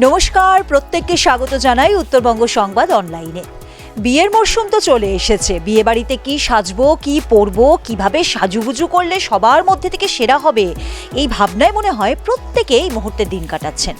নমস্কার, প্রত্যেককে স্বাগত জানাই উত্তরবঙ্গ সংবাদ অনলাইনে। বিয়ের মরশুম তো চলে এসেছে। বিয়ে বাড়িতে কি সাজবো, কি পরবো, কীভাবে সাজুগুজু করলে সবার মধ্যে থেকে সেরা হবে, এই ভাবনায় মনে হয় প্রত্যেকে এই মুহূর্তে দিন কাটাচ্ছেন।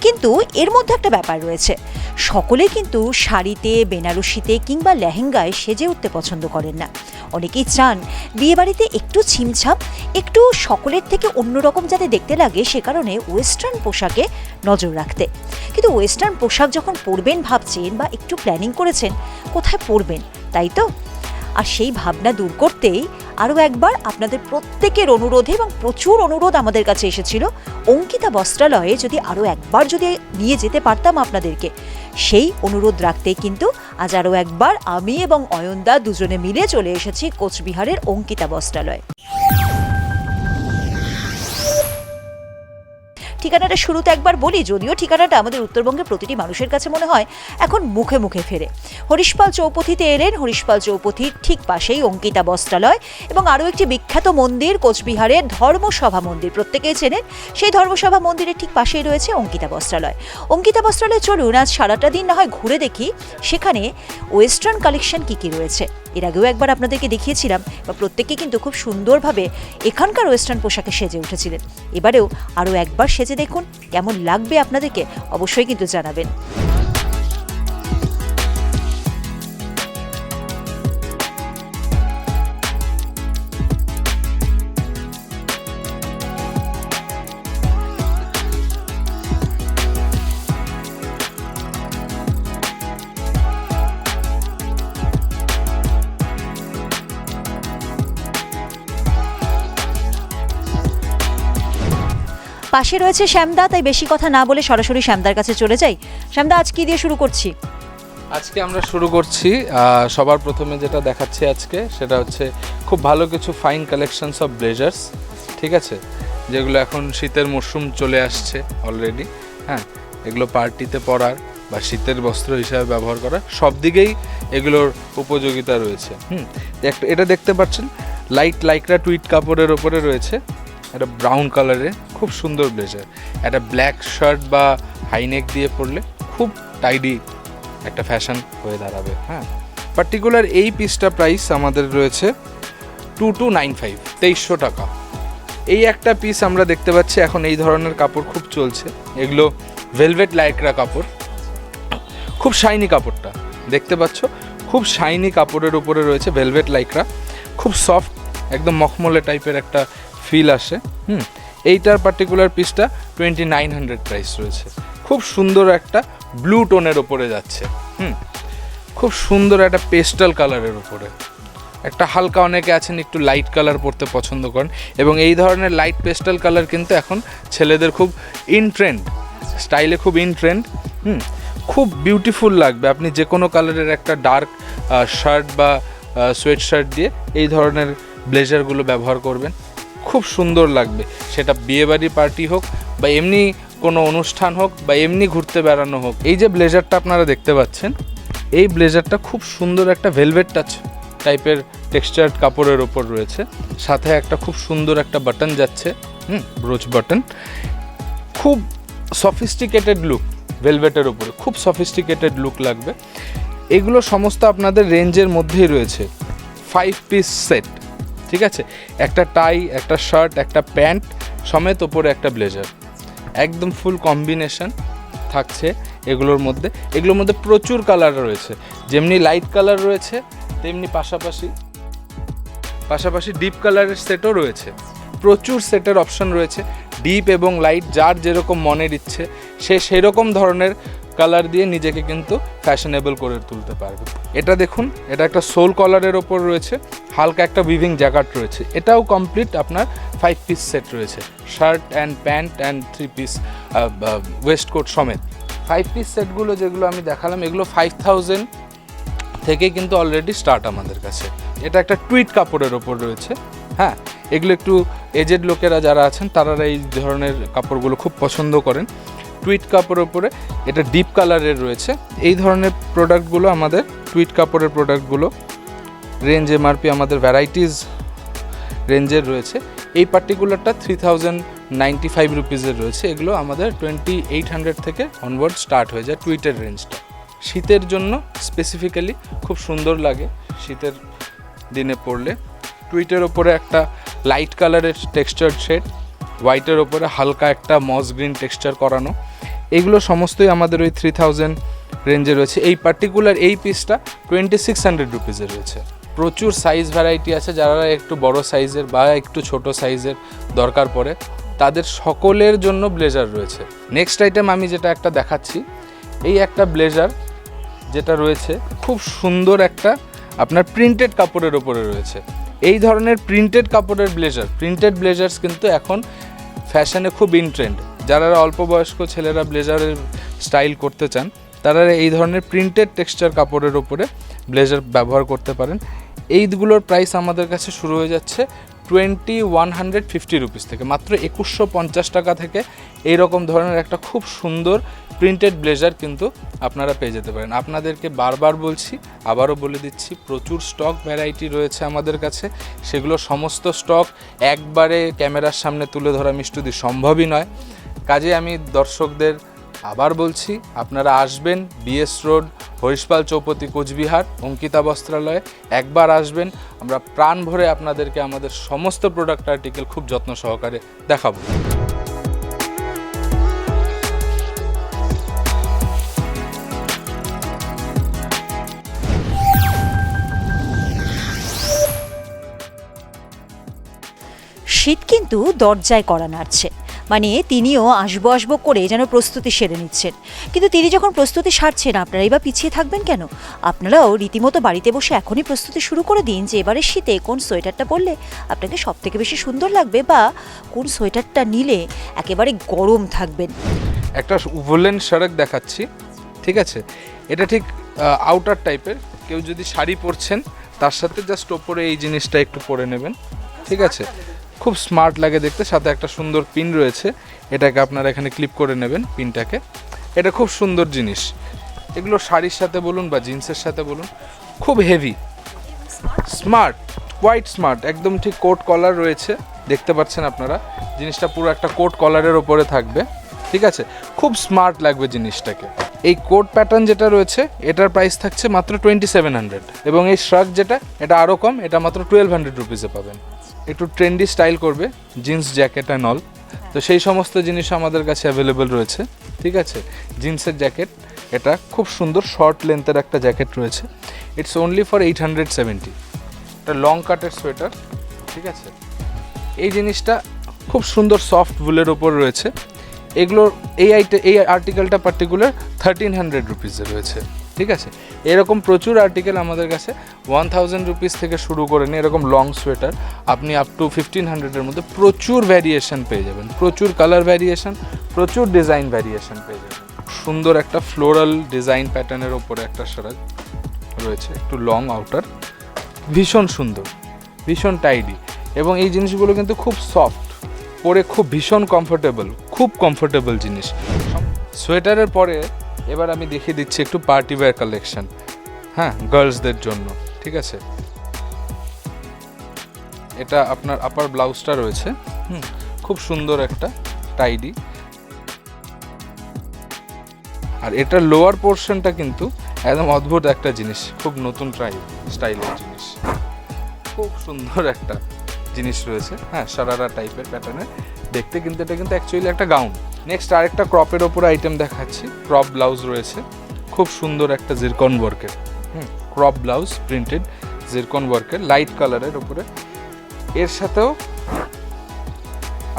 কিন্তু এর মধ্যে একটা ব্যাপার রয়েছে। সকলে কিন্তু শাড়িতে, বেনারসিতে কিংবা লেহেঙ্গায় সেজে উঠতে পছন্দ করেন না। অনেকেই চান বিয়েবাড়িতে একটু ছিমছাপ একটু সকলের থেকে অন্যরকম যাতে দেখতে লাগে সে কারণে ওয়েস্টার্ন পোশাকে নজর রাখতে। কিন্তু ওয়েস্টার্ন পোশাক যখন পরবেন ভাবছেন বা একটু প্ল্যানিং করেছেন, কোথায় পরবেন, তাই তো? আর সেই ভাবনা দূর করতেই আরও একবার আপনাদের প্রত্যেকের অনুরোধে এবং প্রচুর অনুরোধ আমাদের কাছে এসেছিল। অঙ্কিতা বস্ত্রালয়ে যদি আরও একবার যদি নিয়ে যেতে পারতাম আপনাদেরকে, সেই অনুরোধ রাখতেই কিন্তু আজ আরও একবার আমি এবং অয়নদা দুজনে মিলে চলে এসেছি কোচবিহারের অঙ্কিতা বস্ত্রালয়। ঠিকানাটা শুরুতে একবার বলি, যদিও ঠিকানাটা আমাদের উত্তরবঙ্গের প্রতিটি মানুষের কাছে মনে হয় এখন মুখে মুখে ফেরে। হরিশপাল চৌপথিতে এলেন, হরিশপাল চৌপথির ঠিক পাশেই অঙ্কিতা বস্ত্রালয় এবং আরও একটি বিখ্যাত মন্দির, কোচবিহারের ধর্মসভা মন্দির। প্রত্যেকেই চেনেন, সেই ধর্মসভা মন্দিরের ঠিক পাশেই রয়েছে অঙ্কিতা বস্ত্রালয়। অঙ্কিতা বস্ত্রালয় চলুন, আজ সারাটা দিন না হয় ঘুরে দেখি, সেখানে ওয়েস্টার্ন কালেকশন কী কী রয়েছে। এর আগেও একবার আপনাদেরকে দেখিয়েছিলাম, বা প্রত্যেকে কিন্তু খুব সুন্দরভাবে এখানকার ওয়েস্টার্ন পোশাকে সেজে উঠেছিলেন। এবারেও আরও একবার সেজে দেখুন, কেমন লাগবে আপনাদেরকে অবশ্যই কিন্তু জানাবেন। পাশে রয়েছে শ্যামদা, তাই বেশি কথা না বলে সরাসরি শ্যামদার কাছে চলে যাই। শ্যামদা, আজ কি দিয়ে শুরু করছি? আজকে আমরা শুরু করছি সবার প্রথমে যেটা দেখাচ্ছি আজকে, সেটা হচ্ছে খুব ভালো কিছু ফাইন কালেকশনস অফ ব্লেজার্স ঠিক আছে? যেগুলো এখন শীতের মরশুম চলে আসছে অলরেডি হ্যাঁ? এগুলো পার্টিতে পরার বা শীতের বস্ত্র হিসাবে ব্যবহার করা সব দিকেই এগুলোর উপযোগিতা রয়েছে, হুম? এটা দেখতে পাচ্ছেন লাইট লাইকরা টুইট কাপড়ের ওপরে রয়েছে একটা ব্রাউন কালারের খুব সুন্দর ব্লেজার। একটা ব্ল্যাক শার্ট বা হাইনেক দিয়ে পরলে খুব টাইডি একটা ফ্যাশন হয়ে দাঁড়াবে হ্যাঁ। পার্টিকুলার এই পিসটা প্রাইস আমাদের রয়েছে টু টু নাইন ফাইভ তেইশশো টাকা। এই একটা পিস আমরা দেখতে পাচ্ছি, এখন এই ধরনের কাপড় খুব চলছে। এগুলো ভেলভেট লাইকরা কাপড়। খুব শাইনি কাপড়টা, দেখতে পাচ্ছ? খুব শাইনি কাপড়ের উপরে রয়েছে ভেলভেট লাইকরা খুব সফট একদম মখমলে টাইপের একটা ফিল আসে, হুম। এইটার পার্টিকুলার পিসটা টোয়েন্টি নাইন হান্ড্রেড প্রাইস রয়েছে। খুব সুন্দর একটা ব্লু টোনের ওপরে যাচ্ছে, হুম? খুব সুন্দর একটা পেস্টাল কালারের উপরে। একটা হালকা অনেকে আছেন একটু লাইট কালার পরতে পছন্দ করেন এবং এই ধরনের লাইট পেস্টাল কালার কিন্তু এখন ছেলেদের খুব ইন ট্রেন্ড স্টাইলে খুব ইন ট্রেন্ড হুম? খুব বিউটিফুল লাগবে। আপনি যে কোনো কালারের একটা ডার্ক শার্ট বা সোয়েট শার্ট দিয়ে এই ধরনের ব্লেজারগুলো ব্যবহার করবেন। খুব সুন্দর লাগবে। সেটা বিয়েবাড়ি পার্টি হোক বা এমনি কোনো অনুষ্ঠান হোক বা এমনি ঘুরতে বেড়ানো হোক। এই যে ব্লেজারটা আপনারা দেখতে পাচ্ছেন, এই ব্লেজারটা খুব সুন্দর একটা ভেলভেট টাচ টাইপের টেক্সচার্ড কাপড়ের ওপর রয়েছে। সাথে একটা খুব সুন্দর একটা বাটন যাচ্ছে, হুম ব্রোচ বাটন খুব সফিস্টিকেটেড লুক ভেলভেটের ওপরে খুব সফিস্টিকেটেড লুক লাগবে। এগুলো সমস্ত আপনাদের রেঞ্জের মধ্যেই রয়েছে। ফাইভ পিস সেট ঠিক আছে? একটা টাই একটা শার্ট একটা প্যান্ট সমেত ওপরে একটা ব্লেজার একদম ফুল কম্বিনেশন থাকছে এগুলোর মধ্যে। এগুলোর মধ্যে প্রচুর কালার রয়েছে। যেমনি লাইট কালার রয়েছে, তেমনি পাশাপাশি পাশাপাশি ডিপ কালারের সেটও রয়েছে। প্রচুর সেটের অপশন রয়েছে। ডিপ এবং লাইট যার যেরকম মনের ইচ্ছে, সে সেরকম ধরনের কালার দিয়ে নিজেকে কিন্তু ফ্যাশনেবল করে তুলতে পারবে। এটা দেখুন, এটা একটা সোল কলারের ওপর রয়েছে, হালকা একটা উইভিং জ্যাকেট রয়েছে। এটাও কমপ্লিট আপনার ফাইভ পিস সেট রয়েছে shirt and pant and three piece waist coat সমেত। ফাইভ পিস সেটগুলো যেগুলো আমি দেখালাম, এগুলো ফাইভ থাউজেন্ড থেকে কিন্তু অলরেডি স্টার্ট আমাদের কাছে। এটা একটা টুইট কাপড়ের ওপর রয়েছে হ্যাঁ? এগুলো একটু এজেড লোকেরা যারা আছেন তারা এই ধরনের কাপড়গুলো খুব পছন্দ করেন। টুইট কাপড়ের ওপরে এটা ডিপ কালারের রয়েছে। এই ধরনের প্রোডাক্টগুলো আমাদের টুইট কাপড়ের প্রোডাক্টগুলো রেঞ্জ এমআরপি আমাদের ভ্যারাইটিস রেঞ্জের রয়েছে। এই পার্টিকুলারটা থ্রি থাউজেন্ড নাইনটি ফাইভ রুপিজের রয়েছে। এগুলো আমাদের টোয়েন্টি এইট হান্ড্রেড থেকে অনওয়ার্ড স্টার্ট হয়ে যায় টুইটের রেঞ্জটা শীতের জন্য স্পেসিফিক্যালি খুব সুন্দর লাগে শীতের দিনে পড়লে। টুইটের ওপরে একটা লাইট কালারের টেক্সচার শেড হোয়াইটের ওপরে হালকা একটা মস গ্রিন টেক্সচার করানো। এগুলো সমস্তই আমাদের ওই থ্রি থাউজেন্ড রেঞ্জে রয়েছে। এই পার্টিকুলার এই পিসটা টোয়েন্টি সিক্স হান্ড্রেড রুপিজের রয়েছে। প্রচুর সাইজ ভ্যারাইটি আছে। যারা একটু বড় সাইজের বা একটু ছোট সাইজের দরকার পড়ে, তাদের সকলের জন্য ব্লেজার রয়েছে। নেক্সট আইটেম আমি যেটা একটা দেখাচ্ছি, এই একটা ব্লেজার যেটা রয়েছে, খুব সুন্দর একটা আপনার প্রিন্টেড কাপড়ের ওপরে রয়েছে। এই ধরনের প্রিন্টেড কাপড়ের ব্লেজার প্রিন্টেড ব্লেজার্স কিন্তু এখন ফ্যাশনে খুব ইনট্রেন্ড যারা অল্প বয়স্ক ছেলেরা ব্লেজারের স্টাইল করতে চান, তারা এই ধরনের প্রিন্টেড টেক্সচার কাপড়ের ওপরে ব্লেজার ব্যবহার করতে পারেন। এইগুলোর প্রাইস আমাদের কাছে শুরু হয়ে যাচ্ছে twenty one hundred fifty rupees থেকে, মাত্র একুশশো পঞ্চাশ টাকা থেকে এই রকম ধরনের একটা খুব সুন্দর প্রিন্টেড ব্লেজার কিন্তু আপনারা পেয়ে যেতে পারেন। আপনাদেরকে বারবার বলছি, আবারও বলে দিচ্ছি, প্রচুর স্টক ভ্যারাইটি রয়েছে আমাদের কাছে। সেগুলো সমস্ত স্টক একবারে ক্যামেরার সামনে তুলে ধরা মিষ্টুদি সম্ভবই নয়। কাজে আমি দর্শকদের আবার বলছি, আপনারা আসবেন B S road Harishpal Chaupati Coochbehar, Ankita বস্ত্রালয়ে একবার আসবেন। আমরা প্রাণ ভরে আপনাদেরকে আমাদের সমস্ত প্রোডাক্ট আর্টিকেল খুব যত্ন সহকারে দেখাবো। শীত কিন্তু দরজায় করা নাড়ছে। মানে তিনিও আসব আসব করে যেন প্রস্তুতি সেরে নিচ্ছেন। কিন্তু তিনি যখন প্রস্তুতি সারছেন, আপনারাই বা পিছিয়ে থাকবেন কেন? আপনারাও রীতিমতো বাড়িতে বসে এখনই প্রস্তুতি শুরু করে দিন যে এবারে শীতে কোন সোয়েটারটা পরলে আপনাকে সব থেকে বেশি সুন্দর লাগবে বা কোন সোয়েটারটা নিলে একেবারে গরম থাকবেন একটা উভলেন শার্ট দেখাচ্ছি, ঠিক আছে? এটা ঠিক আউটার টাইপের কেউ যদি শাড়ি পরছেন, তার সাথে জাস্ট ওপরে এই জিনিসটা একটু পরে নেবেন, ঠিক আছে? খুব স্মার্ট লাগে দেখতে। সাথে একটা সুন্দর পিন রয়েছে। এটাকে আপনারা এখানে ক্লিপ করে নেবেন পিনটাকে এটা খুব সুন্দর জিনিস। এগুলো শাড়ির সাথে বলুন বা জিন্সের সাথে বলুন, খুব হেভি স্মার্ট কোয়াইট স্মার্ট একদম ঠিক কোট কলার রয়েছে। দেখতে পাচ্ছেন আপনারা, জিনিসটা পুরো একটা কোট কলারের ওপরে থাকবে। ঠিক আছে? খুব স্মার্ট লাগবে জিনিসটাকে। এই কোট প্যাটার্ন যেটা রয়েছে, এটার প্রাইস থাকছে মাত্র টোয়েন্টি সেভেন হান্ড্রেড এবং এই শ্রাক যেটা, এটা আরও কম, এটা মাত্র টুয়েলভ হান্ড্রেড রুপিসে পাবেন। একটু ট্রেন্ডি স্টাইল করবে জিন্স জ্যাকেট অ্যান্ড অল তো সেই সমস্ত জিনিস আমাদের কাছে অ্যাভেলেবেল রয়েছে, ঠিক আছে? জিন্সের জ্যাকেট এটা খুব সুন্দর শর্ট লেন্থের একটা জ্যাকেট রয়েছে। It's only for eight hundred seventy এটা লং কাটের সোয়েটার ঠিক আছে? এই জিনিসটা খুব সুন্দর সফট উলের ওপর রয়েছে। এগুলোর, এই আইটে, এই আর্টিকেলটা পার্টিকুলার থার্টিন হান্ড্রেড রুপিসে রয়েছে। ঠিক আছে? এরকম প্রচুর আর্টিকেল আমাদের কাছে ওয়ান থাউজেন্ড রুপিস থেকে শুরু করে নিয়ে এরকম লং সোয়েটার আপনি আপ টু ফিফটিন হান্ড্রেডের মধ্যে প্রচুর ভ্যারিয়েশন পেয়ে যাবেন। প্রচুর কালার ভ্যারিয়েশন প্রচুর ডিজাইন ভ্যারিয়েশন পেয়ে যাবেন। সুন্দর একটা ফ্লোরাল ডিজাইন প্যাটার্নের ওপরে একটা সারাজ রয়েছে, একটু লং আউটার ভীষণ সুন্দর, ভীষণ টাইডি এবং এই জিনিসগুলো কিন্তু খুব সফট পরে খুব ভীষণ কমফোর্টেবল খুব কমফোর্টেবল জিনিস। সোয়েটারের পরে এবার আমি দেখিয়ে দিচ্ছি একটু পার্টি ওয়্যার কালেকশন হ্যাঁ গার্লসদের জন্য, ঠিক আছে? এটা আপনার আপার ব্লাউজটা রয়েছে, হুম, খুব সুন্দর একটা টাইডি আর এটার লোয়ার পোর্শনটা কিন্তু একদম অদ্ভুত একটা জিনিস, খুব নতুন ট্রাই স্টাইলের জিনিস। খুব সুন্দর একটা জিনিস রয়েছে হ্যাঁ সারারা টাইপের প্যাটার্নের দেখতে কিন্তু, এটা কিন্তু অ্যাকচুয়ালি একটা গাউন নেক্সট আরেকটা ক্রপের ওপর আইটেম দেখাচ্ছি। ক্রপ ব্লাউজ রয়েছে। খুব সুন্দর একটা জিরকন ওয়ার্কের হুম ক্রপ ব্লাউজ প্রিন্টেড জিরকন ওয়ার্কের লাইট কালারের ওপরে। এর সাথেও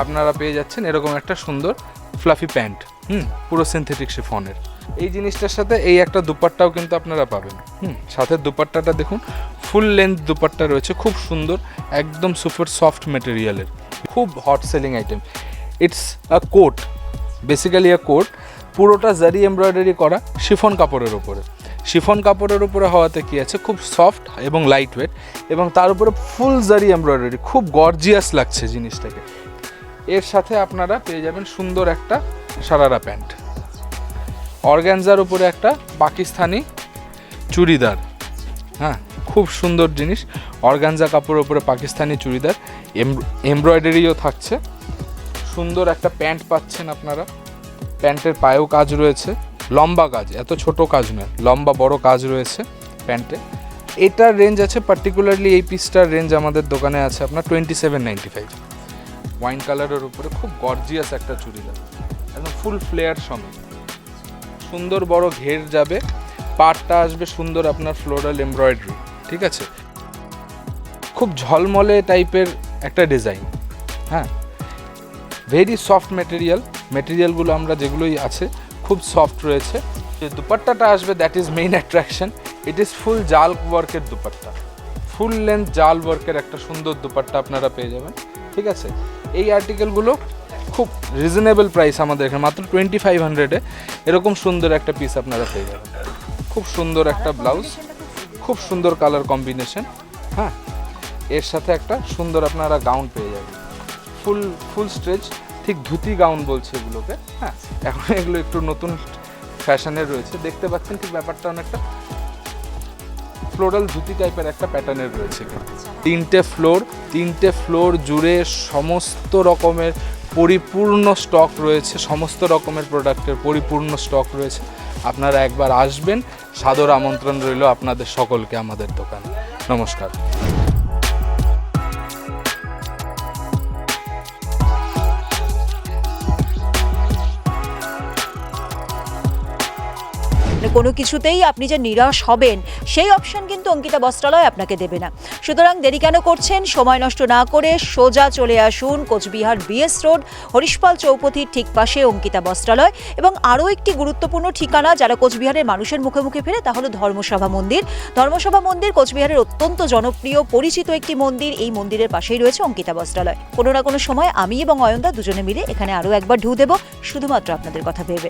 আপনারা পেয়ে যাচ্ছেন এরকম একটা সুন্দর ফ্লাফি প্যান্ট হুম, পুরো সিনথেটিক শিফনের এই জিনিসটার সাথে এই একটা দুপাট্টাও কিন্তু আপনারা পাবেন। হুম, সাথে দুপাট্টাটা দেখুন ফুল লেন্থ দুপাট্টা রয়েছে। খুব সুন্দর, একদম সুপার সফট মেটেরিয়ালের খুব hot selling item it's a coat basically a coat পুরোটা জারি এমব্রয়ডারি করা শিফন কাপড়ের ওপরে শিফন কাপড়ের উপরে হওয়াতে কি আছে? খুব সফট এবং লাইট ওয়েট এবং তার উপরে ফুল জারি এমব্রয়ডারি খুব গর্জিয়াস লাগছে জিনিসটাকে। এর সাথে আপনারা পেয়ে যাবেন সুন্দর একটা সারারা প্যান্ট। অর্গ্যানজার উপরে একটা পাকিস্তানি চুড়িদার। হ্যাঁ খুব সুন্দর জিনিস। অর্গানজা কাপড়ের উপরে পাকিস্তানি চুড়িদার। এমব্রয়ডারিও থাকছে। সুন্দর একটা প্যান্ট পাচ্ছেন আপনারা। প্যান্টের পায়েও কাজ রয়েছে। লম্বা কাজ, এত ছোট কাজ নয়, লম্বা বড় কাজ রয়েছে প্যান্টে। এটার রেঞ্জ আছে পার্টিকুলারলি এই পিসটার রেঞ্জ আমাদের দোকানে আছে আপনার twenty seven ninety five wine কালারের উপরে খুব গর্জিয়াস একটা চুড়িদার, একদম ফুল ফ্লেয়ার সমেত। সুন্দর বড় ঘের যাবে, পাটটা আসবে সুন্দর আপনার ফ্লোরাল এমব্রয়ডারি ঠিক আছে? খুব ঝলমলে টাইপের একটা ডিজাইন হ্যাঁ? ভেরি সফট মেটেরিয়াল মেটেরিয়ালগুলো আমরা যেগুলোই আছে খুব সফট রয়েছে। যে দুপাট্টাটা আসবে that is main attraction it is full জাল ওয়ার্কের দুপাট্টা। ফুল লেন্থ জাল ওয়ার্কের একটা সুন্দর দুপাট্টা আপনারা পেয়ে যাবেন। ঠিক আছে? এই আর্টিকেলগুলো খুব রিজনেবল প্রাইস আমাদের এখানে মাত্র টোয়েন্টি ফাইভ হান্ড্রেডে এরকম সুন্দর একটা পিস আপনারা পেয়ে যাবেন। খুব সুন্দর একটা ব্লাউজ খুব সুন্দর। কালার কম্বিনেশন হ্যাঁ? এর সাথে একটা সুন্দর আপনারা গাউন পেয়ে যাবেন। ফুল ফুল স্ট্রেচ ঠিক ধুতি গাউন বলছে এগুলোকে। হ্যাঁ এখন এগুলো একটু নতুন ফ্যাশনের রয়েছে। দেখতে পাচ্ছেন ঠিক ব্যাপারটা অনেকটা। ফ্লোরাল ধুতি টাইপের একটা প্যাটার্নের রয়েছে। তিনটে ফ্লোর তিনটে ফ্লোর জুড়ে সমস্ত রকমের পরিপূর্ণ স্টক রয়েছে সমস্ত রকমের প্রোডাক্টের পরিপূর্ণ স্টক রয়েছে। আপনারা একবার আসবেন সাদর আমন্ত্রণ রইল আপনাদের সকলকে আমাদের দোকানে। নমস্কার। কোনো কিছুতেই আপনি যে নিরাশ হবেন, সেই অপশন কিন্তু অঙ্কিতা বস্ত্রালয় আপনাকে দেবে না। সুতরাং দেরি কেন করছেন? সময় নষ্ট না করে সোজা চলে আসুন Coochbehar B S road, Harishpal চৌপথির ঠিক পাশে অঙ্কিতা বস্ত্রালয় এবং আরও একটি গুরুত্বপূর্ণ ঠিকানা যারা কোচবিহারের মানুষের মুখে মুখে ফেরে, তা হলো ধর্মসভা মন্দির। ধর্মসভা মন্দির কোচবিহারের অত্যন্ত জনপ্রিয়, পরিচিত একটি মন্দির। এই মন্দিরের পাশেই রয়েছে অঙ্কিতা বস্ত্রালয়। কোনো না কোনো সময় আমি এবং অয়নদা দুজনে মিলে এখানে আরও একবার ঢু দেব, শুধুমাত্র আপনাদের কথা ভেবে।